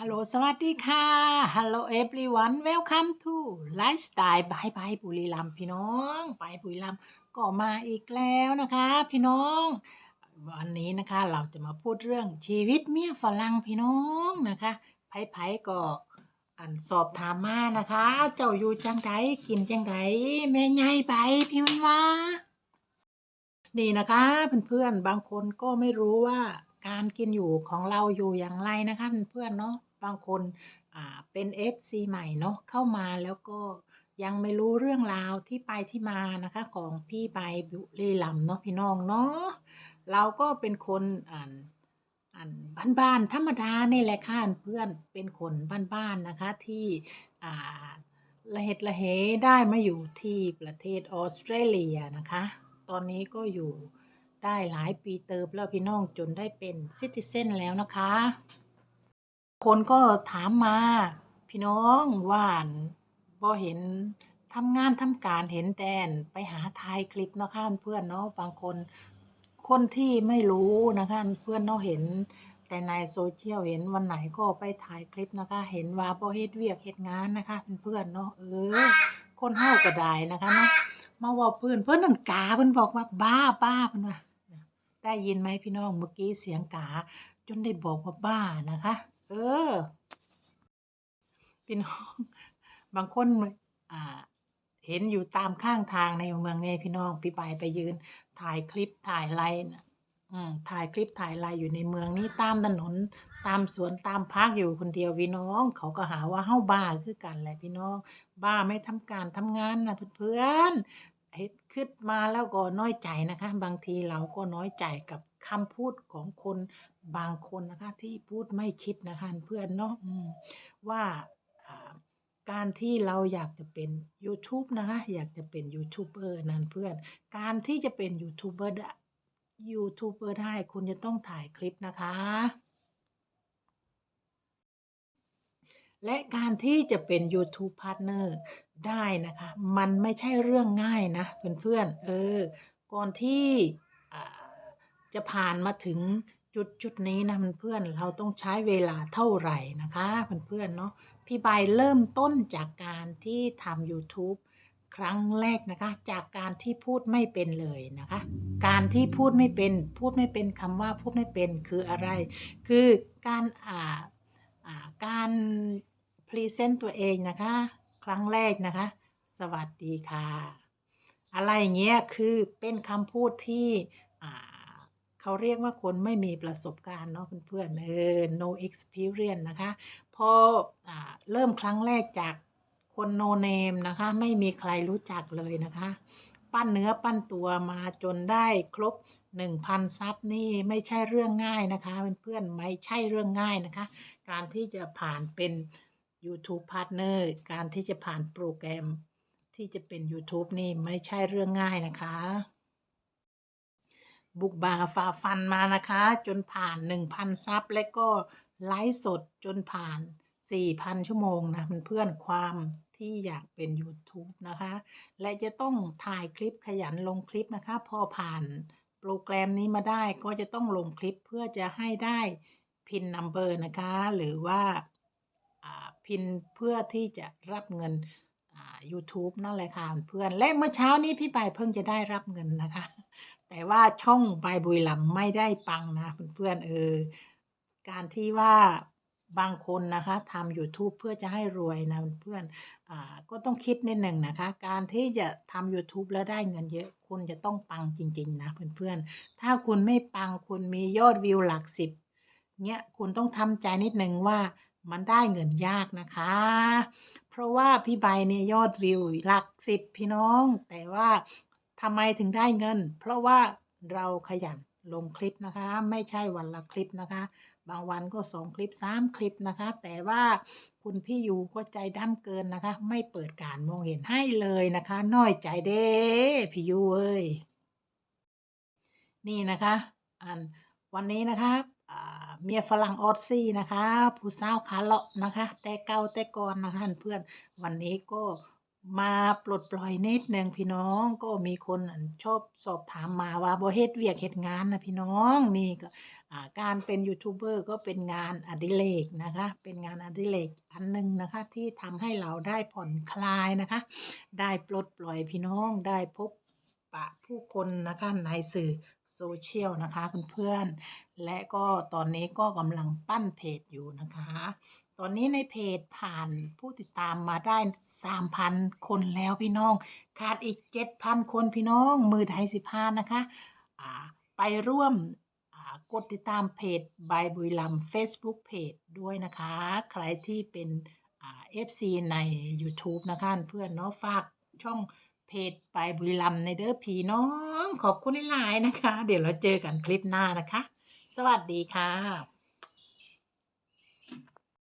ฮัลโหล สวัสดีค่ะ Hello everyone welcome to Lifestyle by by บุรีรัมย์พี่น้องไปบุรีรัมก็มาอีกแล้วนะคะ พี่น้อง วันนี้นะคะเราจะมาพูดเรื่องชีวิตเมียฝรั่งพี่น้องนะคะไผๆก็อันสอบถามมานะคะ เจ้าอยู่จังไดกินจังไดแม่ใหญ่ไปพี่มันว่า นี่นะคะเพื่อนๆบางคนก็ไม่รู้ว่า การกินอยู่ของเราอยู่อย่างไรนะคะเพื่อนเนาะบางคนเป็น FC ใหม่เนาะเข้ามาแล้วก็ยังไม่รู้เรื่องราวที่ไปที่มานะคะของพี่ใบบุรีรัมย์เนาะพี่น้องเนาะเราก็เป็นคนอ่านอ่านบ้านๆธรรมดานี่แหละค่ะเพื่อนเป็นคนบ้านๆนะคะที่อ่าละเหตุละเหได้มาอยู่ที่ประเทศออสเตรเลียนะคะ ตอนนี้ก็อยู่ ได้หลายปีเติบแล้วพี่น้องจนได้เป็นซิติเซนแล้วนะคะ คนก็ถามมา พี่น้องว่านบ่เห็นทำงานทำการเห็นแต่นไปหาถ่ายคลิปเนาะค่ะเพื่อนเนาะบางคนคนที่ไม่รู้นะคะเพื่อนเนาะเห็น แต่ในโซเชียลเห็นวันไหนก็ไปถ่ายคลิปนะคะ เห็นว่าบ่เฮ็ดเวียกเฮ็ดงานนะคะเพื่อนเนาะเออคนเฮาก็ได้นะคะเนาะมาว้าเพิ่อนเพิ่อนนั่นกาเพิ่อนบอกว่าบ้าบ้าเพิ่อนว่า ได้ยินไหมพี่น้องเมื่อกี้เสียงกา จนได้บอกว่าบ้านะคะ เออ พี่น้อง บางคนอ่า เห็นอยู่ตามข้างทางในเมืองเนี่ยพี่น้องพี่ปายไปยืน ถ่ายคลิปถ่ายไลน์อืมถ่ายคลิปถ่ายไลน์อยู่ในเมืองนี้ตามถนน ตามสวนตามพาร์คอยู่คนเดียวพี่น้อง เขาก็หาว่าเฮาบ้าคือกันแหละพี่น้อง บ้าไม่ทำการทำงานนะเพื่อน คิดมาแล้วก็น้อยใจนะคะ บางทีเราก็น้อยใจกับคำพูดของคนบางคนนะคะ ที่พูดไม่คิดนะคะเพื่อนเนาะว่าการที่เราอยากจะเป็นยูทูบนะคะ อยากจะเป็นยูทูบเบอร์นั่นเพื่อน การที่จะเป็นยูทูบเบอร์ยูทูบเบอร์ได้คุณจะต้องถ่ายคลิปนะคะ และการที่จะเป็น YouTube Partner ได้นะคะ มันไม่ใช่เรื่องง่ายนะเพื่อนๆเออ ก่อนที่จะผ่านมาถึงจุดจุดนี้นะเพื่อนๆเราต้องใช้เวลาเท่าไหร่นะคะเพื่อนๆเนาะพี่ใบเริ่มต้นจากการที่ทำ YouTube ครั้งแรกนะคะ จากการที่พูดไม่เป็นเลยนะคะ การที่พูดไม่เป็นพูดไม่เป็นคำว่าพูดไม่เป็นคืออะไร คือการอ่าอ่าการ พรีเซนต์ตัวเองนะคะ ครั้งแรกนะคะ สวัสดีค่ะ อะไรอย่างเงี้ยคือเป็นคำพูดที่เขาเรียกว่าคนไม่มีประสบการณ์เนาะเพื่อนๆเออ no experience นะคะ พออเริ่มครั้งแรกจากคนโนเนมนะคะ ไม่มีใครรู้จักเลยนะคะ ปั้นเนื้อปั้นตัวมาจนได้ครบ 1,000 ซับนี่ไม่ใช่เรื่องง่ายนะคะ เพื่อนๆไม่ใช่เรื่องง่ายนะคะ การที่จะผ่านเป็น YouTube Partner การที่จะผ่านโปรแกรมที่จะเป็น YouTube นี่ไม่ใช่เรื่องง่ายนะคะ บุกบ่าฝ่าฟันมานะคะ จนผ่าน 1,000 ซับ และก็ไลฟ์สดจนผ่าน 4,000 ชั่วโมงนะเพื่อนความที่อยากเป็น YouTube นะคะ และจะต้องถ่ายคลิปขยันลงคลิปนะคะ พอผ่านโปรแกรมนี้มาได้ก็จะต้องลงคลิปเพื่อจะให้ได้พินนัมเบอร์นะคะ หรือว่า พินเพื่อที่จะรับเงินอ่า YouTube นั่นแหละค่ะเพื่อนและเมื่อเช้านี้พี่ใบเพิ่งจะได้รับเงินนะคะ แต่ว่าช่องใบบุยลำไม่ได้ปังนะเพื่อนๆเออการที่ว่าบางคนนะคะทำ YouTube เพื่อจะให้รวยนะเพื่อนอก็ต้องคิดนิดหนึ่งนะคะ การที่จะทำ YouTube แล้วได้เงินเยอะ คุณจะต้องปังจริง ๆ นะเพื่อนๆ ถ้าคุณไม่ปังคุณมียอดวิวหลักสิบเนี้ยคุณต้องทำใจนิดหนึ่งว่า มันได้เงินยากนะคะ เพราะว่าพี่ใบเนี่ยยอดวิวหลักสิบพี่น้อง แต่ว่าทำไมถึงได้เงิน เพราะว่าเราขยันลงคลิปนะคะ ไม่ใช่วันละคลิปนะคะ บางวันก็สองคลิปสามคลิปนะคะ แต่ว่าคุณพี่ยูก็ใจดำเกินนะคะ ไม่เปิดการมองเห็นให้เลยนะคะ น้อยใจเด้พี่ยูเอ้ยนี่นะคะ อันวันนี้นะคะ เมียฝรั่งออสซี่นะคะ ผู้สาวขาเลาะนะคะ แต่เก่าแต่ก่อนนะคะเพื่อนวันนี้ก็มาปลดปล่อยนิดหนึ่งพี่น้องก็มีคนชอบสอบถามมาว่าบ่เฮ็ดเวียกเฮ็ดงานนะพี่น้องนี่ก็การเป็นยูทูบเบอร์ก็เป็นงานอดิเรกนะคะ เป็นงานอดิเรกอันหนึ่งนะคะ ที่ทำให้เราได้ผ่อนคลายนะคะ ได้ปลดปล่อยพี่น้องได้พบปะผู้คนนะคะในสื่อ โซเชียลนะคะเพื่อนๆ และก็ตอนนี้ก็กำลังปั้นเพจอยู่นะคะ ตอนนี้ในเพจผ่านผู้ติดตามมาได้ 3,000 คนแล้วพี่น้อง ขาดอีก 7,000 คนพี่น้อง มือไทยสิพานะคะไปร่วมกดติดตามเพจบายบุรีรัมย์ Facebook Page ด้วยนะคะ ใครที่เป็นเอ่า FC ใน YouTube นะคะเพื่อนเนาะฝากช่อง เพจไปบุรีรัมย์ในเด้อพี่น้อง ขอบคุณหลายๆนะคะ เดี๋ยวเราเจอกันคลิปหน้านะคะ สวัสดีค่ะ